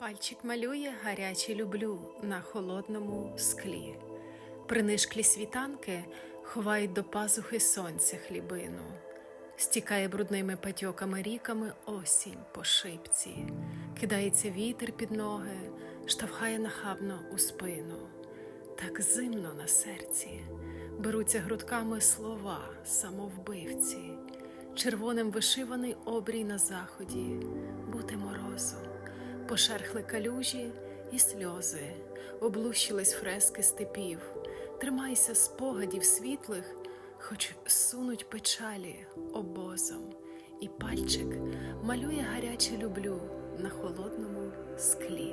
Пальчик малює гаряче люблю на холодному склі. Принишклі світанки ховають до пазухи сонця хлібину. Стікає брудними патьоками ріками осінь по шипці, кидається вітер під ноги, штовхає нахабно у спину. Так зимно на серці беруться грудками слова самовбивці, червоним вишиваний обрій на заході, бути морозу, пошерхли калюжі і сльози, облущились фрески степів, тримайся спогадів світлих, хоч сунуть печалі обозом, і пальчик малює гаряче люблю на холодному склі.